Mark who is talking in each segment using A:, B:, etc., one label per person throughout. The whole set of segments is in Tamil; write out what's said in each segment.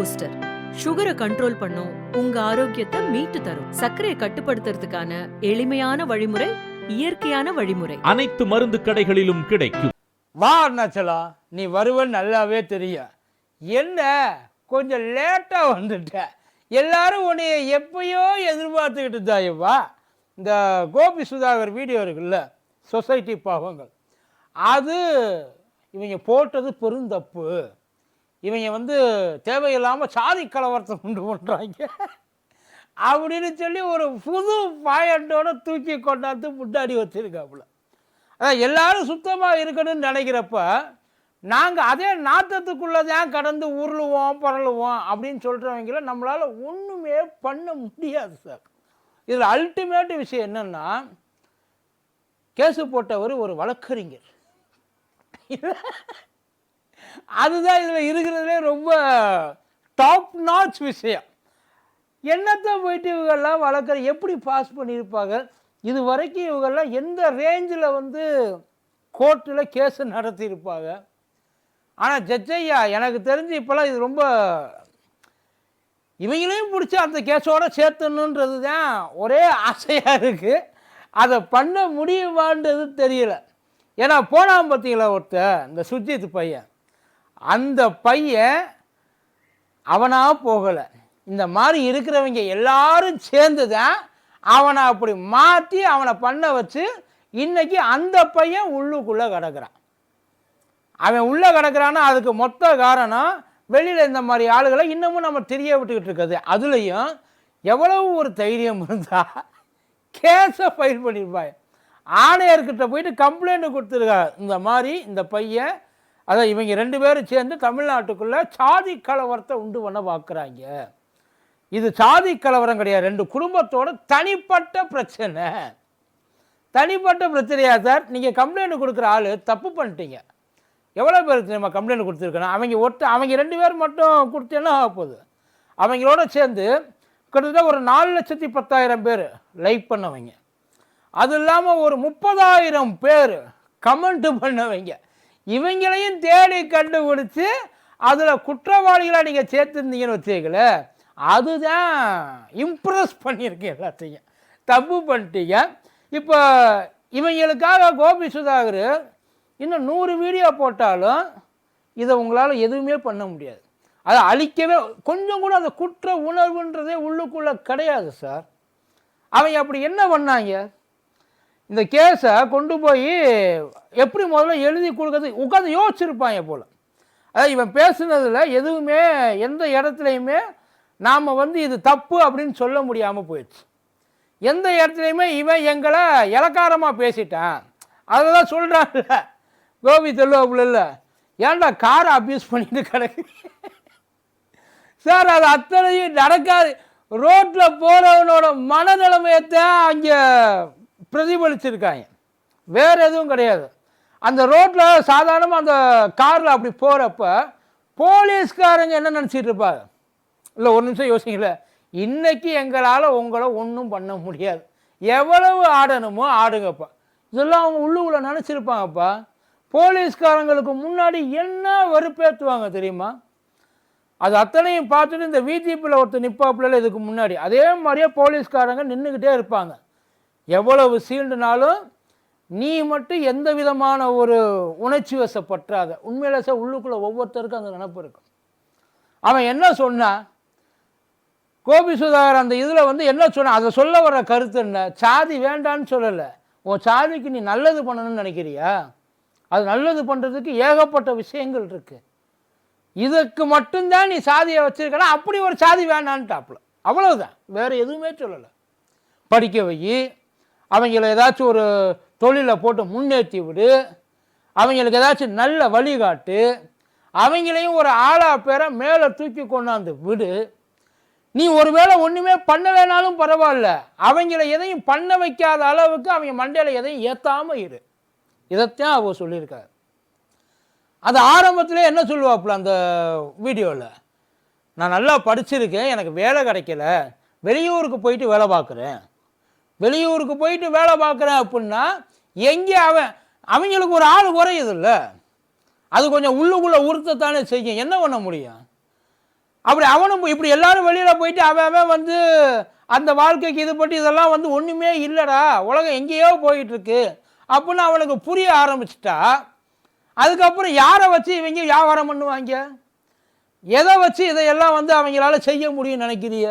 A: பூஸ்டர் சுகரை கண்ட்ரோல் பண்ணும் உங்க ஆரோக்கியத்தை மீட்டு தரும். சர்க்கரையை கட்டுப்படுத்துறதுக்கான எளிமையான வழிமுறை இயற்கையான வழிமுறை.
B: அனைத்து மருந்து கடைகளிலும் கிடைக்கும்.
C: வா அருணாச்சலம் நீ வருவன்னு நல்லாவே தெரியும் என்ன? கொஞ்சம் லேட்டாக வந்துட்ட. எல்லாரும் உன்னைய எப்பயோ எதிர்பார்த்துக்கிட்டு தாயவா இந்த கோபி சுதாகர் வீடியோ இருக்குல்ல சொசைட்டி பாவங்கள். அது இவங்க போட்டது பெருந்தப்பு இவங்க வந்து தேவையில்லாமல் சாதி கலவரத்தை கொண்டு பண்ணுறாங்க அப்படின்னு சொல்லி ஒரு புது பாயண்டோட தூக்கி கொண்டாந்து முன்னாடி வச்சுருக்காப்புல. அதான் எல்லாரும் சுத்தமாக இருக்கணும்னு நினைக்கிறப்ப நாங்கள் அதே நாட்டத்துக்குள்ளே தான் கடந்து உருளுவோம் பரளுவோம் அப்படின்னு சொல்கிறவங்கள நம்மளால் ஒன்றுமே பண்ண முடியாது சார். இதில் அல்டிமேட் விஷயம் என்னென்னா கேஸு போட்டவர் ஒரு வழக்கறிஞர். அதுதான் இதில் இருக்கிறதுலே ரொம்ப டாப் நாட்ச் விஷயம். என்னத்தை போயிட்டு இவங்கெல்லாம் வளர்க்குற எப்படி பாஸ் பண்ணியிருப்பாங்க? இது வரைக்கும் இவங்கெல்லாம் எந்த ரேஞ்சில் வந்து கோர்ட்டில் கேஸை நடத்தியிருப்பாங்க? ஆனால் ஜட்ஜையா எனக்கு தெரிஞ்சு இப்போல்லாம் இது ரொம்ப இவங்களையும் பிடிச்சி அந்த கேஸோடு சேர்த்தணுன்றது தான் ஒரே ஆசையாக இருக்குது அதை பண்ண முடியுமான்றது தெரியல. ஏன்னா போனான் பார்த்தீங்களா ஒருத்தர் இந்த சுஜித் பையன்? அந்த பையன் அவனாக போகலை. இந்த மாதிரி இருக்கிறவங்க எல்லாரும் சேர்ந்து தான் அவனை அப்படி மாற்றி அவனை பண்ண வச்சு இன்னைக்கு அந்த பையன் உள்ளுக்குள்ளே கிடக்குறான். அவன் உள்ளே கிடக்குறான்னா அதுக்கு மொத்த காரணம் வெளியில் இந்த மாதிரி ஆளுகளை இன்னமும் நம்ம தெரிய விட்டுக்கிட்டு இருக்குது அதுலேயும் எவ்வளவு ஒரு தைரியம் இருந்தால் கேஸை ஃபைல் பண்ணியிருப்பாய் ஆணையர்கிட்ட போயிட்டு கம்ப்ளைண்ட்டு கொடுத்துருக்கா இந்த மாதிரி இந்த பையன் அதான் இவங்க ரெண்டு பேரும் சேர்ந்து தமிழ்நாட்டுக்குள்ளே சாதி கலவரத்தை உண்டு பண்ண பார்க்குறாங்க. இது சாதி கலவரம் கிடையாது. ரெண்டு குடும்பத்தோட தனிப்பட்ட பிரச்சனை. தனிப்பட்ட பிரச்சனையா சார்? நீங்கள் கம்ப்ளைண்ட் கொடுக்குற ஆள் தப்பு பண்ணிட்டீங்க. எவ்வளோ பேருக்கு நம்ம கம்ப்ளைண்ட் கொடுத்துருக்கணும்? அவங்க ஒட்டு அவங்க ரெண்டு பேர் மட்டும் கொடுத்தேன்னா ஆக போகுது? அவங்களோட சேர்ந்து கிட்டத்தட்ட ஒரு நாலு லட்சத்தி பத்தாயிரம் பேர் லைக் பண்ணவங்க. அது இல்லாமல் ஒரு முப்பதாயிரம் பேர் கமெண்ட் பண்ணவங்க. இவங்களையும் தேடி கண்டுபிடிச்சி அதில் குற்றவாளிகளாக நீங்கள் சேர்த்துருந்தீங்கன்னு வச்சுக்கல அதுதான் இம்ப்ரெஸ் பண்ணியிருக்கு எல்லாத்தையும். தப்பு பண்ணிட்டீங்க. இப்போ இவங்களுக்காக கோபி சுதாகர் இன்னும் நூறு வீடியோ போட்டாலும் இதை உங்களால் எதுவுமே பண்ண முடியாது. அதை அழிக்கவே கொஞ்சம் கூட அந்த குற்ற உணர்வுன்றதே உள்ளுக்குள்ளே கிடையாது சார். அவங்க அப்படி என்ன பண்ணாங்க? இந்த கேஸை கொண்டு போய் எப்படி முதல்ல எழுதி கொடுக்கறது? உட்காந்து யோசிச்சிருப்பாங்க போல். அதாவது இவன் பேசுனதில் எதுவுமே எந்த இடத்துலையுமே நாம் வந்து இது தப்பு அப்படின்னு சொல்ல முடியாமல் போயிடுச்சு. எந்த இடத்துலையுமே இவன் எங்களை இலக்காரமாக பேசிட்டான். அதை தான் சொல்கிறான்ல கோபி தெல்லுவாப்புல இல்லை. ஏன்டா காரை அப்யூஸ் பண்ணிட்டு கிடக்கு? சார் அது அத்தனையும் நடக்காது. ரோட்டில் போகிறவனோட மனநிலைமையத்தான் அங்கே பிரதிபலிச்சிருக்காங்க. வேறு எதுவும் கிடையாது. அந்த ரோட்டில் சாதாரணமாக அந்த காரில் அப்படி போகிறப்ப போலீஸ்காரங்க என்ன நினச்சிட்டு இருப்பாங்க? இல்லை ஒரு நிமிஷம் யோசிக்கல இன்றைக்கி எங்களால் உங்களை ஒன்றும் பண்ண முடியாது. எவ்வளவு ஆடணுமோ ஆடுங்கப்பா. இதெல்லாம் அவங்க உள்ளுக்குள்ளே நினச்சிருப்பாங்கப்பா. போலீஸ்காரங்களுக்கு முன்னாடி என்ன வெறுப்பேற்றுவாங்க தெரியுமா? அது அத்தனையும் பார்த்துட்டு இந்த விஜிபியில் ஒருத்தர் நிற்பாப்புல இதுக்கு முன்னாடி. அதே மாதிரியே போலீஸ்காரங்க நின்றுக்கிட்டே இருப்பாங்க. எவ்வளவு சீண்டுனாலும் நீ மட்டும் எந்த விதமான ஒரு உணர்ச்சி வசப்பற்றாத. உண்மையில சார் உள்ளுக்குள்ளே ஒவ்வொருத்தருக்கும் அந்த நினப்பு இருக்கும். அவன் என்ன சொன்னான் கோபி சுதாகர் அந்த இதில் வந்து என்ன சொன்ன அதை சொல்ல வர கருத்து என்ன? சாதி வேண்டான்னு சொல்லலை. உன் சாதிக்கு நீ நல்லது பண்ணணும்னு நினைக்கிறியா? அது நல்லது பண்ணுறதுக்கு ஏகப்பட்ட விஷயங்கள் இருக்குது இதுக்கு மட்டும்தான் நீ சாதியை வச்சிருக்கனா? அப்படி ஒரு சாதி வேண்டான்ட்டாப்புல அவ்வளவுதான். வேறு எதுவுமே சொல்லலை. படிக்க வை. அவங்கள ஏதாச்சும் ஒரு தொழிலை போட்டு முன்னேற்றி விடு. அவங்களுக்கு ஏதாச்சும் நல்ல வழிகாட்டு அவங்களையும் ஒரு ஆளா பேரை மேலே தூக்கி கொண்டாந்து விடு. நீ ஒருவேளை ஒன்றுமே பண்ணலைனாலும் பரவாயில்ல. அவங்கள எதையும் பண்ண வைக்காத அளவுக்கு அவங்க மண்டையில் எதையும் ஏற்றாமல் இரு. இதைத்தான் அவர் சொல்லியிருக்காரு. அது ஆரம்பத்தில் என்ன சொல்லுவாப்புல அந்த வீடியோவில் நான் நல்லா படிச்சிருக்கேன் எனக்கு வேலை கிடைக்கல வெளியூருக்கு போயிட்டு வேலை பார்க்குறேன். வெளியூருக்கு போயிட்டு வேலை பார்க்குறேன் அப்படின்னா எங்கே அவன் அவங்களுக்கு ஒரு ஆள் குறையுது இல்லை அது கொஞ்சம் உள்ளுக்குள்ளே உறுத்தத்தானே செய்யும். என்ன பண்ண முடியும்? அப்படி அவனும் இப்படி எல்லாரும் வெளியில் போயிட்டு அவன் அவன் வந்து அந்த வாழ்க்கைக்கு இது பற்றி இதெல்லாம் வந்து ஒன்றுமே இல்லைடா. உலகம் எங்கேயோ போயிட்டுருக்கு. அப்படின்னு அவனுக்கு புரிய ஆரம்பிச்சிட்டா. அதுக்கப்புறம் யாரை வச்சு இவங்க வியாபாரம் பண்ணுவாங்க? எதை வச்சு இதையெல்லாம் வந்து அவங்களால செய்ய முடியும்னு நினைக்கிறிய?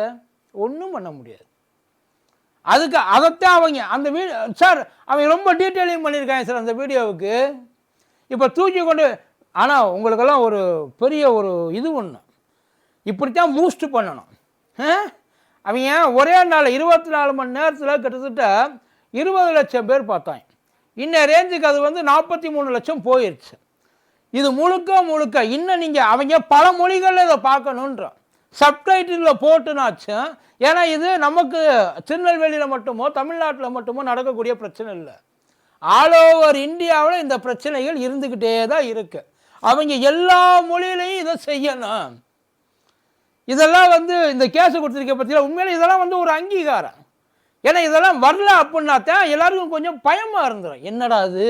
C: ஒன்றும் பண்ண முடியாது. அதுக்கு அதைத்தான் அவங்க அந்த வீடியோ சார் அவங்க ரொம்ப டீட்டெயிலிங் பண்ணியிருக்காங்க சார் அந்த வீடியோவுக்கு. இப்போ தூக்கி கொண்டு ஆனால் உங்களுக்கெல்லாம் ஒரு பெரிய ஒரு இது ஒன்று இப்படித்தான் மூஸ்ட் பண்ணணும். அவங்க ஒரே நாள் இருபத்தி நாலு மணி நேரத்தில் கிட்டத்தட்ட இருபது லட்சம் பேர் பார்த்தாங்க. இன்ன ரேஞ்சுக்கு அது வந்து நாற்பத்தி மூணு லட்சம் போயிடுச்சு இது முழுக்க முழுக்க இன்னும் நீங்கள் அவங்க பல மொழிகளில் இதை பார்க்கணுன்றோம். சப்டைட்டிலில் போட்டுனாச்சும் ஏன்னா இது நமக்கு திருநெல்வேலியில் மட்டுமோ தமிழ்நாட்டில் மட்டுமோ நடக்கக்கூடிய பிரச்சனை இல்லை. ஆல் ஓவர் இந்தியாவில் இந்த பிரச்சனைகள் இருந்துக்கிட்டே தான் இருக்குது அவங்க எல்லா மொழியிலையும் இதை செய்யணும். இதெல்லாம் வந்து இந்த கேஸை கொடுத்துருக்க பற்றியில் உண்மையில இதெல்லாம் வந்து ஒரு அங்கீகாரம். ஏன்னா இதெல்லாம் வரல அப்படின்னா தான் எல்லாருக்கும் கொஞ்சம் பயமாக இருந்துடும் என்னடா அது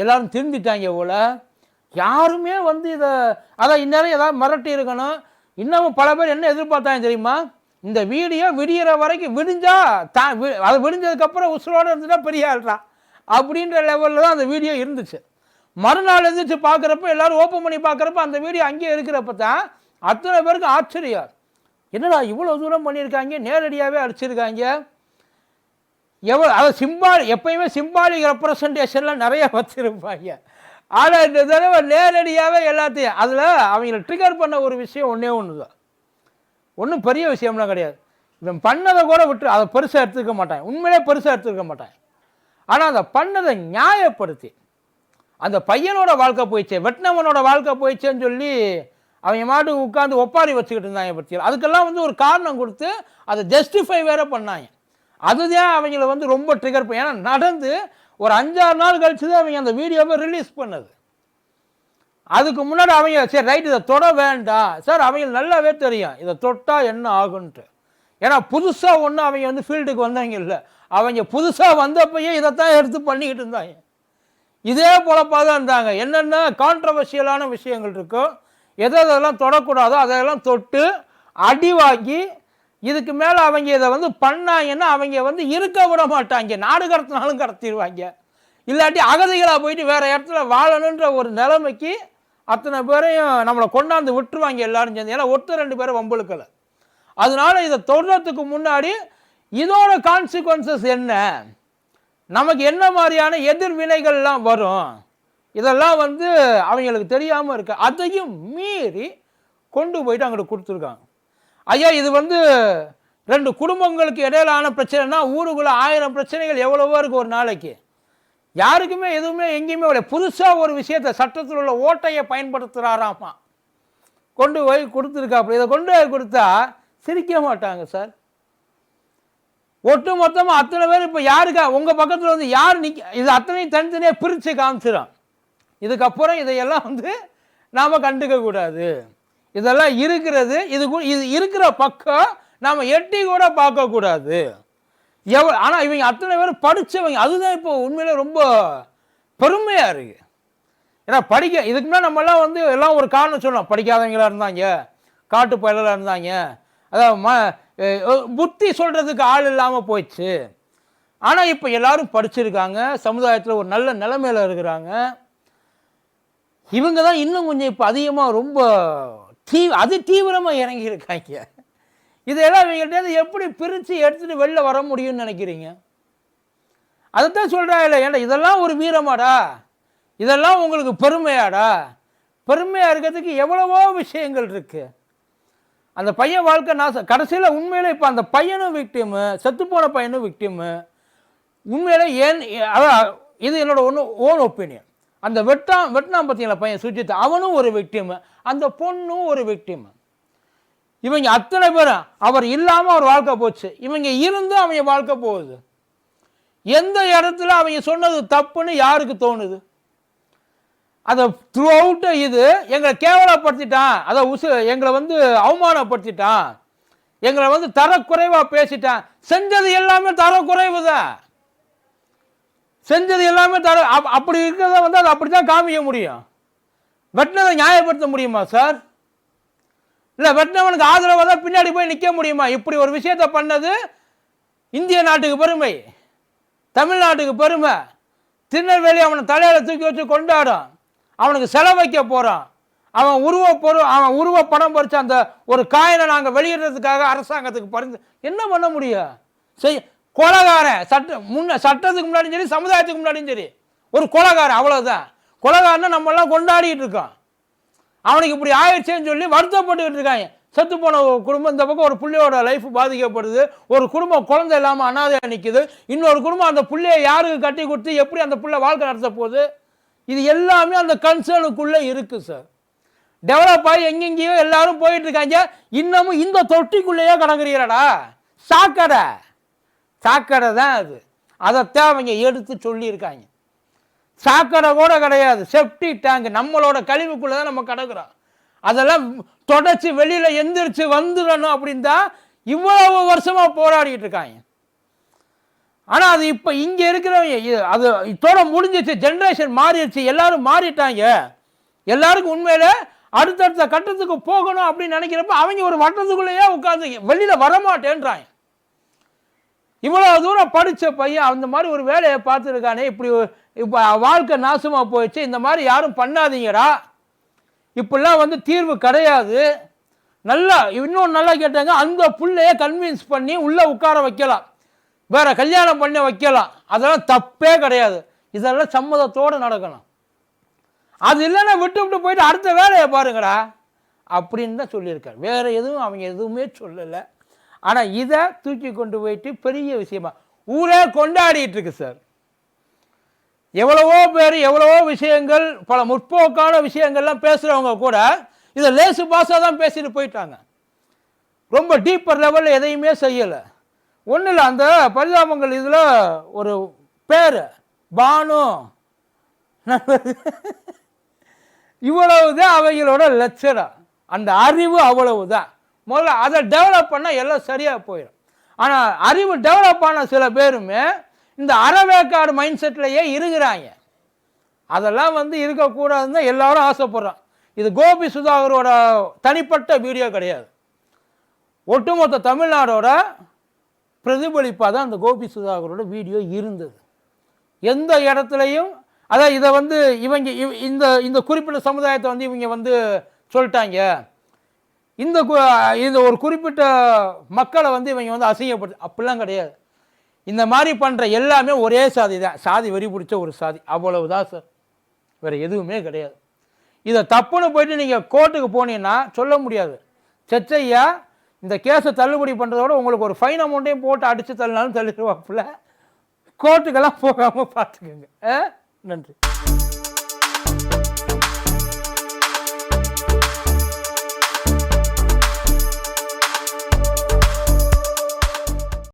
C: எல்லோரும் திருந்திட்டாங்க போல். யாருமே வந்து இதை அதான் இந்நேரம் ஏதாவது மிரட்டி இருக்கணும். இன்னமும் பல பேர் என்ன எதிர்பார்த்தாங்க தெரியுமா? இந்த வீடியோ விடியிற வரைக்கும் விடிஞ்சா தா வி- அது விடிஞ்சதுக்கப்புறம் உசுரோடு இருந்துட்டா பெரிய ஆள்றா அப்படின்ற லெவலில் தான் அந்த வீடியோ இருந்துச்சு. மறுநாள் எழுந்திரிச்சு பார்க்குறப்ப எல்லாரும் ஓப்பன் பண்ணி பார்க்குறப்ப அந்த வீடியோ அங்கேயே இருக்கிறப்ப தான் அத்தனை பேருக்கு ஆச்சரியம். என்னடா இவ்வளோ தூரம் பண்ணியிருக்காங்க? நேரடியாகவே அடிச்சிருக்காங்க. எவ்வளோ அதை சிம்பால் எப்பயுமே சிம்பாலிக் ரெப்ரசன்டேஷன்லாம் நிறைய வச்சுருப்பாங்க. ஆனால் இந்த தடவை நேரடியாகவே எல்லாத்தையும் அதில் அவங்கள ட்ரிகர் பண்ண ஒரு விஷயம் ஒன்றே ஒன்று தான் ஒன்றும் பெரிய விஷயம்லாம் கிடையாது. இவன் பண்ணதை கூட விட்டு அதை பெருசாக எடுத்துக்க மாட்டான். உண்மையிலே பெருசாக எடுத்துக்க மாட்டான். ஆனால் அதை பண்ணதை நியாயப்படுத்தி அந்த பையனோட வாழ்க்கை போயிடுச்சே வெட்னவனோட வாழ்க்கை போயிடுச்சேன்னு சொல்லி அவங்க மாட்டு உட்காந்து ஒப்பாரி வச்சுக்கிட்டு இருந்தாங்க பற்றியில் அதுக்கெல்லாம் வந்து ஒரு காரணம் கொடுத்து அதை ஜஸ்டிஃபை வேற பண்ணாங்க. அதுதான் அவங்கள வந்து ரொம்ப ட்ரிகர் பண்ணி ஏன்னா நடந்து ஒரு அஞ்சாறு நாள் கழிச்சு தான் அவங்க அந்த வீடியோவை ரிலீஸ் பண்ணது. அதுக்கு முன்னாடி அவங்க சரி ரைட் இதை தொட வேண்டாம். சார் அவங்க நல்லாவே தெரியும். இதை தொட்டால் என்ன ஆகுன்ட்டு ஏன்னா புதுசாக ஒன்று அவங்க வந்து ஃபீல்டுக்கு வந்தாங்க இல்லை. அவங்க புதுசாக வந்தப்பயே இதைத்தான் எடுத்து பண்ணிக்கிட்டு இருந்தாங்க. இதே பொழப்பாக தான் இருந்தாங்க. என்னென்ன கான்ட்ரவர்ஷியலான விஷயங்கள் இருக்கோ எதை எதெல்லாம் தொடக்கூடாதோ அதையெல்லாம் தொட்டு அடி வாங்கி இதுக்கு மேலே அவங்க இதை வந்து பண்ணாங்கன்னா அவங்க வந்து இருக்க விட மாட்டாங்க. நாடு கடத்தினாலும் கடத்திடுவாங்க. இல்லாட்டி அகதிகளாக போயிட்டு வேறு இடத்துல வாழணுன்ற ஒரு நிலைமைக்கு அத்தனை பேரையும் நம்மளை கொண்டாந்து விட்டுருவாங்க எல்லாரும் சேர்ந்து. ஏன்னா ஒருத்தர் ரெண்டு பேரும் வம்புழுக்கலை. அதனால இதை தொடுறதுக்கு முன்னாடி இதோட கான்சிக்வன்சஸ் என்ன? நமக்கு என்ன மாதிரியான எதிர்வினைகள்லாம் வரும்? இதெல்லாம் வந்து அவங்களுக்கு தெரியாமல் இருக்கு. அதையும் மீறி கொண்டு போயிட்டு அங்கிட்ட கொடுத்துருக்காங்க. ஐயா இது வந்து ரெண்டு குடும்பங்களுக்கு இடையிலான பிரச்சனைனா ஊருக்குள்ளே ஆயிரம் பிரச்சனைகள் எவ்வளவோ இருக்குது ஒரு நாளைக்கு. யாருக்குமே எதுவுமே எங்கேயுமே இல்லை. புதுசாக ஒரு விஷயத்தை சட்டத்தில் உள்ள ஓட்டையை பயன்படுத்துகிறாராமா கொண்டு போய் கொடுத்துருக்காப்புல. இதை கொண்டு போய் கொடுத்தா சிரிக்க மாட்டாங்க சார். ஒட்டு மொத்தமாக அத்தனை பேர் இப்போ யாருக்கா உங்கள் பக்கத்தில் வந்து யார் நிற்க இது அத்தனையும் தனித்தனியாக பிரித்து காமிச்சிடும் இதுக்கப்புறம் இதையெல்லாம் வந்து நாம் கண்டுக்க கூடாது. இதெல்லாம் இருக்கிறது இது இது இருக்கிற பக்கம் நாம் எட்டி கூட பார்க்கக்கூடாது எவ ஆனால் இவங்க அத்தனை பேர் படித்தவங்க அதுதான் இப்போ உண்மையிலே ரொம்ப பெருமையாக இருக்குது ஏன்னா படிக்க இதுக்கு முன்னாடி நம்மலாம் வந்து எல்லாம் ஒரு காரணம் சொல்லலாம். படிக்காதவங்களாக இருந்தாங்க காட்டு பயலாக இருந்தாங்க. அதாவது ம புத்தி சொல்கிறதுக்கு ஆள் இல்லாமல் போயிடுச்சு. ஆனால் இப்போ எல்லாரும் படிச்சிருக்காங்க சமுதாயத்தில் ஒரு நல்ல நிலைமையில் இருக்கிறாங்க. இவங்க தான் இன்னும் கொஞ்சம் இப்போ அதிகமாக ரொம்ப தீ அது தீவிரமாக இறங்கியிருக்காங்க. இதெல்லாம் இவங்கள்ட்ட எப்படி பிரித்து எடுத்துகிட்டு வெளில வர முடியும்னு நினைக்கிறீங்க? அதைத்தான் சொல்கிறாங்க ஏன்டா இதெல்லாம் ஒரு வீரமாடா? இதெல்லாம் உங்களுக்கு பெருமையாடா? பெருமையாக இருக்கிறதுக்கு எவ்வளவோ விஷயங்கள் இருக்குது அந்த பையன் வாழ்க்கை நாசம் கடைசியில் உண்மையில் இப்போ அந்த பையனும் விக்டிமு செத்துப்போன பையனும் விக்டிமு உண்மையில் ஏன் அதான் இது என்னோடய ஒன்று ஓன் ஒப்பீனியன் அந்த வெட்டாம் வெட்டினான் பார்த்தீங்களா பையன் சுஜித் அவனும் ஒரு விக்டிமு அந்த பொண்ணும் ஒரு விக்டிமு இவங்க அத்தனை பேரும் அவர் இல்லாமல் அவர் வாழ்க்கை போச்சு. இவங்க இருந்தும் அவங்க வாழ்க்கை போகுது. எந்த இடத்துல அவங்க சொன்னது தப்புன்னு யாருக்கு தோணுது? அதை த்ரூ அவுட்டு இது எங்களை கேவலப்படுத்திட்டான். அதை உசு எங்களை வந்து அவமானப்படுத்திட்டான். எங்களை வந்து தரக்குறைவாக பேசிட்டான். செஞ்சது எல்லாமே தரக்குறைவு தான் செஞ்சது எல்லாமே தர அப்- அப்படி இருக்கிறத வந்து அதை அப்படி தான் காமிக்க முடியும். வெட்டினதை நியாயப்படுத்த முடியுமா சார்? இல்லை வெட்டினவனுக்கு ஆதரவாக தான் பின்னாடி போய் நிற்க முடியுமா? இப்படி ஒரு விஷயத்தை பண்ணது இந்திய நாட்டுக்கு பெருமை தமிழ்நாட்டுக்கு பெருமை. திருநெல்வேலி அவனை தலையில் தூக்கி வச்சு கொண்டாடும். அவனுக்கு செலவு வைக்க போகிறான் அவன் உருவ பொரு அவன் உருவ படம் பறித்த அந்த ஒரு காயினை நாங்கள் வெளியிடுறதுக்காக அரசாங்கத்துக்கு பரிந்து என்ன பண்ண முடியும்? செய் கொலகாரன் சட்ட முன்ன சட்டத்துக்கு முன்னாடியும் சரி சமுதாயத்துக்கு முன்னாடியும் சரி ஒரு கொலகாரன் அவ்வளோதான் கொலகாரனை நம்மெல்லாம் கொண்டாடிட்டு இருக்கோம் அவனுக்கு இப்படி ஆயிடுச்சேன்னு சொல்லி வருத்தப்பட்டுக்கிட்டு இருக்காங்க. செத்து போன குடும்பம் இந்த பக்கம் ஒரு பிள்ளையோட லைஃப் பாதிக்கப்படுது. ஒரு குடும்பம் குழந்தை இல்லாமல் அனாதையாக நிற்குது இன்னொரு குடும்பம் அந்த பிள்ளையை யாருக்கு கட்டி கொடுத்து எப்படி அந்த பிள்ளை வாழ்க்கை நடத்த போகுது? இது எல்லாமே அந்த கன்சர்னுக்குள்ளே இருக்குது சார் டெவலப் ஆகி எங்கெங்கேயோ எல்லாரும் போயிட்டு இருக்காங்க. இன்னமும் இந்த தொட்டிக்குள்ளேயே கிடக்குறீரடா சாக்கடை. சாக்கடை தான் அது. அதைத்தான் அவங்க எடுத்து சொல்லியிருக்காங்க. சாக்கடை கூட கிடையாது. செப்டி டேங்க் நம்மளோட கழிவுக்குள்ளே தான் நம்ம கிடக்குறோம். அதெல்லாம் தொடச்சி வெளியில் எந்திரிச்சு வந்துடணும் அப்படின்னு தான் இவ்வளவு வருஷமாக போராடிக்கிட்டு இருக்காங்க. ஆனால் அது இப்போ இங்கே இருக்கிறவங்க அது இதோட முடிஞ்சிச்சு. ஜென்ரேஷன் மாறிடுச்சு. எல்லாரும் மாறிட்டாங்க. எல்லாருக்கும் உண்மையில் அடுத்தடுத்த கட்டத்துக்கு போகணும் அப்படின்னு நினைக்கிறப்ப அவங்க ஒரு வட்டத்துக்குள்ளேயே உட்காந்து வெளியில் வரமாட்டேன்றாங்க. இவ்வளோ தூரம் படித்த பையன் அந்த மாதிரி ஒரு வேலையை பார்த்துருக்கானே இப்படி இப்போ வாழ்க்கை நாசமாக போயிடுச்சு இந்த மாதிரி யாரும் பண்ணாதீங்கடா. இப்படிலாம் வந்து தீர்வு கிடையாது. நல்லா இன்னும் நல்லா கேட்டாங்க அந்த புள்ளைய கன்வின்ஸ் பண்ணி உள்ளே உட்கார வைக்கலாம். வேறு கல்யாணம் பண்ண வைக்கலாம். அதெல்லாம் தப்பே கிடையாது. இதெல்லாம் சம்மதத்தோடு நடக்கணும். அது இல்லைன்னா விட்டு விட்டு போயிட்டு அடுத்த வேலையை பாருங்கடா. அப்படின்னு தான் சொல்லியிருக்காரு. வேறு எதுவும் அவங்க எதுவுமே சொல்லலை. ஆனால் இதை தூக்கி கொண்டு போயிட்டு பெரிய விஷயமா ஊரே கொண்டாடிட்டு இருக்கு சார் எவ்வளவோ பேர் எவ்வளவோ விஷயங்கள் பல முற்போக்கான விஷயங்கள்லாம் பேசுகிறவங்க கூட இதை லேசு பாஸாக தான் பேசிட்டு போயிட்டாங்க. ரொம்ப டீப்பர் லெவலில் எதையுமே செய்யலை. ஒன்றும் இல்லை அந்த பரிதாபங்கள் இதில் ஒரு பேர் பானு. இவ்வளவுதான் அவைகளோட லட்சணம். அந்த அறிவு அவ்வளவுதான். முதல்ல அதை டெவலப் பண்ணால் எல்லாம் சரியாக போயிடும். ஆனால் அறிவு டெவலப் ஆன சில பேருமே இந்த அறவேக்காடு மைண்ட் செட்லேயே இருக்கிறாங்க. அதெல்லாம் வந்து இருக்கக்கூடாதுன்னு தான் எல்லாரும் ஆசைப்படுறோம் இது கோபி சுதாகரோட தனிப்பட்ட வீடியோ கிடையாது. ஒட்டுமொத்த தமிழ்நாடோட பிரதிபலிப்பாக தான் அந்த கோபி சுதாகரோட வீடியோ இருந்தது. எந்த இடத்துலையும் அதான் இதை வந்து இவங்க இந்த இந்த குறிப்பிட்ட சமுதாயத்தை வந்து இவங்க வந்து சொல்லிட்டாங்க. இந்த இந்த ஒரு குறிப்பிட்ட மக்களை வந்து இவங்க வந்து அசிங்கப்படுத்து அப்படிலாம் கிடையாது. இந்த மாதிரி பண்ணுற எல்லாமே ஒரே சாதி தான். சாதி வெறி பிடிச்ச ஒரு சாதி. அவ்வளவு தான் சார். வேறு எதுவுமே கிடையாது. இதை தப்புன்னு போயிட்டு நீங்கள் கோர்ட்டுக்கு போனீங்கன்னா சொல்ல முடியாது. செச்சையா இந்த கேஸை தள்ளுபடி பண்ணுறதோட உங்களுக்கு ஒரு ஃபைன் அமௌண்ட்டையும் போட்டு அடித்து தள்ளினாலும் தள்ளிடுவாப்புல. கோர்ட்டுக்கெல்லாம் போகாமல் பார்த்துக்கோங்க ஆ? நன்றி.